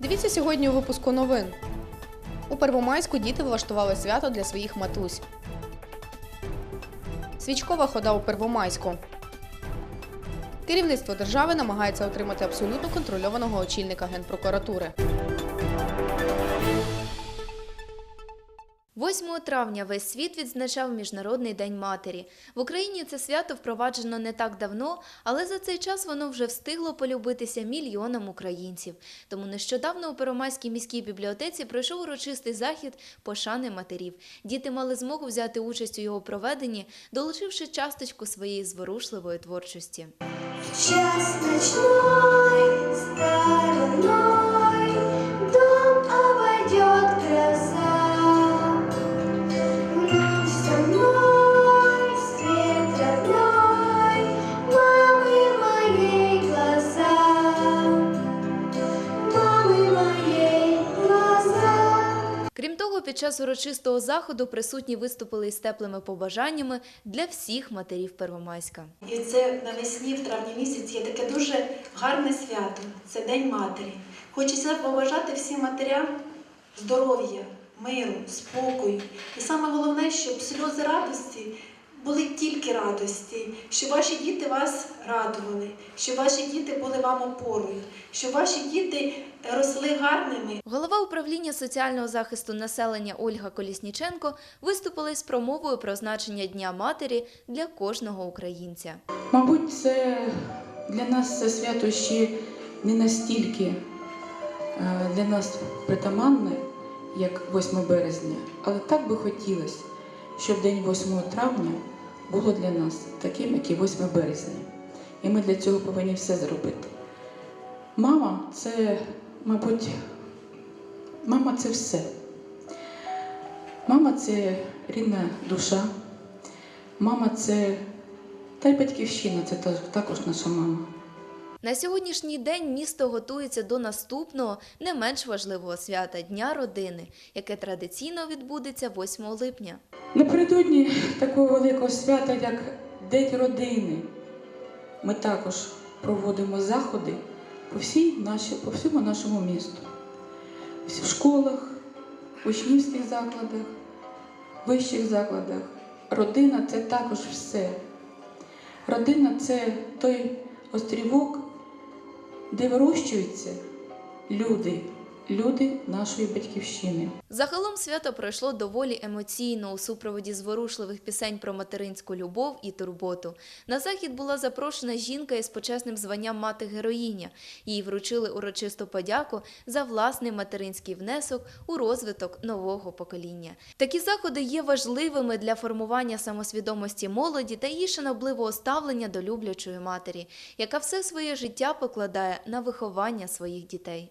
Дивіться сьогодні у випуску новин. У Первомайську діти влаштували свято для своїх матусь. Свічкова хода у Первомайську. Керівництво держави намагається отримати абсолютно контрольованого очільника Генпрокуратури. 8 травня весь світ відзначав Міжнародний день матері. В Україні це свято впроваджено не так давно, але за цей час воно вже встигло полюбитися мільйонам українців. Тому нещодавно у Первомайській міській бібліотеці пройшов урочистий захід пошани матерів. Діти мали змогу взяти участь у його проведенні, долучивши часточку своєї зворушливої творчості. Час ночной стороной Дом обойдет час урочистого заходу присутні виступили із теплими побажаннями для всіх матерів Первомайська. І це навесні, в травні місяці, є таке дуже гарне свято. Це День матері. Хочеться побажати всім матерям здоров'я, миру, спокою. І саме головне, щоб сльози радості були тільки радості, щоб ваші діти вас радували, щоб ваші діти були вам опорою, щоб ваші діти росли гарними, Голова управління соціального захисту населення Ольга Колісніченко виступила із промовою про значення Дня матері для кожного українця. Мабуть, це для нас це свято ще не настільки е, для нас притаманне, як 8 березня, але так би хотілося, щоб день 8 травня було для нас таким, як і 8 березня. І ми для цього повинні все зробити. Мама це, мабуть, мама це все. Мама це рідна душа, мама це та й батьківщина це також наша мама. На сьогоднішній день місто готується до наступного не менш важливого свята Дня родини, яке традиційно відбудеться 8 липня. Напередодні такого великого свята, як День родини, ми також проводимо заходи по, всій нашій, по всьому нашому місту. В школах, учнівських закладах, вищих закладах. Родина це також все. Родина це той острівок, де вирощуються люди, люди нашої батьківщини. Загалом свято пройшло доволі емоційно у супроводі зворушливих пісень про материнську любов і турботу. На захід була запрошена жінка із почесним званням мати героїня. Їй вручили урочисту подяку за власний материнський внесок у розвиток нового покоління. Такі заходи є важливими для формування самосвідомості молоді та її шанобливого ставлення до люблячої матері, яка все своє життя покладає на виховання своїх дітей.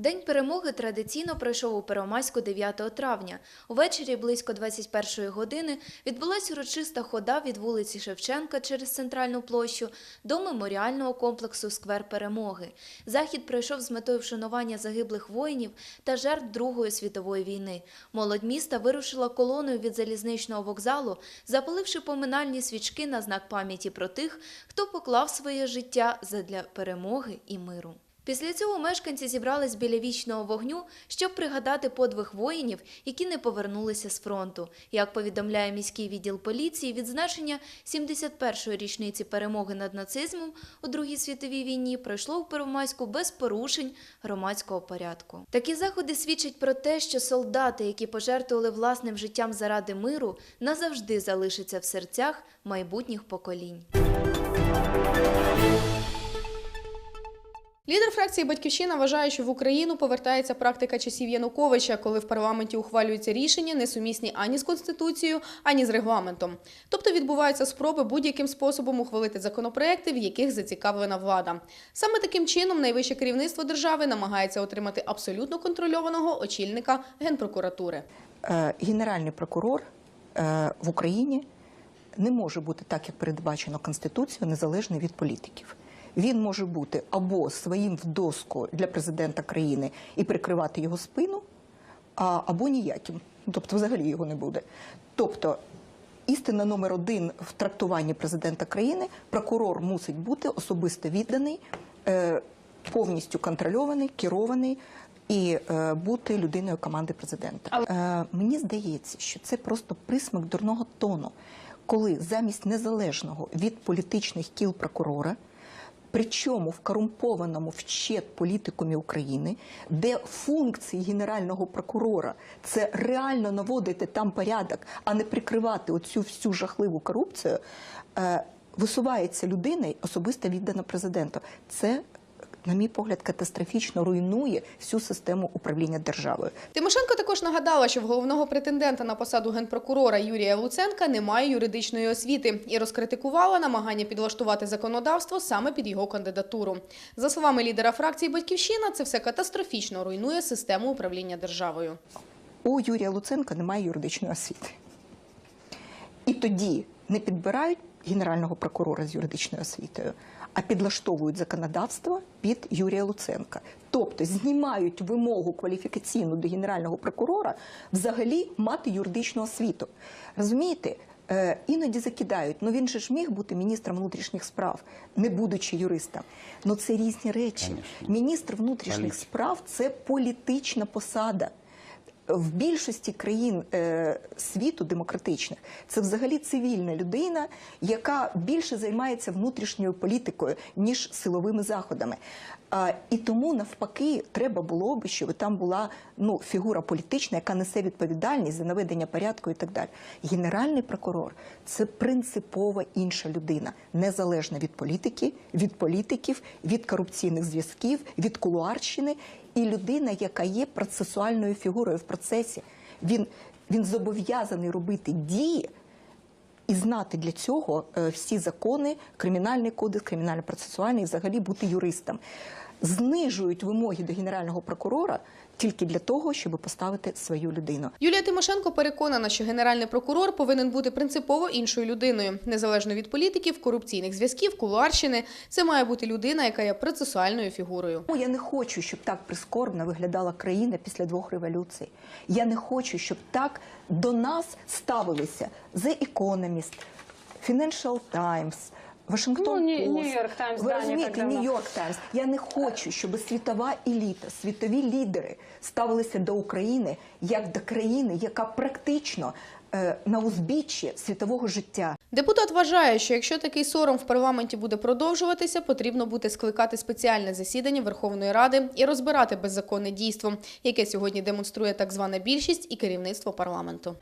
День перемоги традиційно пройшов у Первомайську 9 травня. Увечері близько 21-ї години відбулася урочиста хода від вулиці Шевченка через центральну площу до меморіального комплексу Сквер Перемоги. Захід пройшов з метою вшанування загиблих воїнів та жертв Другої світової війни. Молодь міста вирушила колоною від залізничного вокзалу, запаливши поминальні свічки на знак пам'яті про тих, хто поклав своє життя задля перемоги і миру. Після цього мешканці зібрались біля вічного вогню, щоб пригадати подвиг воїнів, які не повернулися з фронту. Як повідомляє міський відділ поліції, відзначення 71-ї річниці перемоги над нацизмом у Другій світовій війні пройшло у Первомайську без порушень громадського порядку. Такі заходи свідчать про те, що солдати, які пожертвували власним життям заради миру, назавжди залишаться в серцях майбутніх поколінь. Лідер фракції Батьківщина вважає, що в Україну повертається практика часів Януковича, коли в парламенті ухвалюються рішення, несумісні ані з конституцією, ані з регламентом. Тобто відбуваються спроби будь-яким способом ухвалити законопроекти, в яких зацікавлена влада. Саме таким чином найвище керівництво держави намагається отримати абсолютно контрольованого очільника генпрокуратури. Е, Генеральний прокурор е, в Україні не може бути так, як передбачено Конституцією, незалежний від політиків. Він може бути або своїм в доску для президента країни і прикривати його спину, або ніяким. Тобто, взагалі його не буде. Тобто істина номер один в трактуванні президента країни прокурор мусить бути особисто відданий, е, повністю контрольований, керований. І е, бути людиною команди президента. Е, мені здається, що це просто присмак дурного тону, коли замість незалежного від політичних кіл прокурора Причому в корумпованому вчет політикумі України, де функції генерального прокурора це реально наводити там порядок, а не прикривати оцю всю жахливу корупцію, е, висувається людина особисто віддана президенту. Це, на мій погляд, катастрофічно руйнує всю систему управління державою. Тимошенко також нагадала, що в головного претендента на посаду генпрокурора Юрія Луценка немає юридичної освіти і розкритикувала намагання підлаштувати законодавство саме під його кандидатуру. За словами лідера фракції Батьківщина, це все катастрофічно руйнує систему управління державою. У Юрія Луценка немає юридичної освіти. І тоді не підбирають генерального прокурора з юридичною освітою, а підлаштовують законодавство під Юрія Луценка. Тобто знімають вимогу кваліфікаційну до генерального прокурора взагалі мати юридичну освіту. Розумієте? Е, Іноді закидають, ну він же ж міг бути міністром внутрішніх справ, не будучи юристом. Ну це різні речі. Міністр внутрішніх справ це політична посада в більшості країн е, світу демократичних це взагалі цивільна людина, яка більше займається внутрішньою політикою ніж силовими заходами. І тому навпаки треба було би, щоб там була ну фігура політична, яка несе відповідальність за наведення порядку і так далі. Генеральний прокурор це принципово інша людина, незалежна від політики, від політиків, від корупційних зв'язків, від кулуарщини і людина, яка є процесуальною фігурою в процесі. Він, він зобов'язаний робити дії і знати для цього е, всі закони, кримінальний кодекс, кримінально-процесуальний, і взагалі бути юристом. Знижують вимоги до генерального прокурора тільки для того, щоб поставити свою людину. Юлія Тимошенко переконана, що генеральний прокурор повинен бути принципово іншою людиною, незалежно від політиків, корупційних зв'язків, кулуарщини. Це має бути людина, яка є процесуальною фігурою. Ну, Я не хочу, щоб так прискорбно виглядала країна після двох революцій. Я не хочу, щоб так до нас ставилися The Economist, Financial Times, Вашингтон Ну, Нью-Йорк Таймс, Ви розумієте. Нью-Йорк Таймс. Я не хочу, щоб світова еліта, світові лідери ставилися до України як до країни, яка практично е, на узбіччі світового життя. Депутат вважає, що якщо такий сором в парламенті буде продовжуватися, потрібно буде скликати спеціальне засідання Верховної Ради і розбирати беззаконне дійство, яке сьогодні демонструє так звана більшість і керівництво парламенту.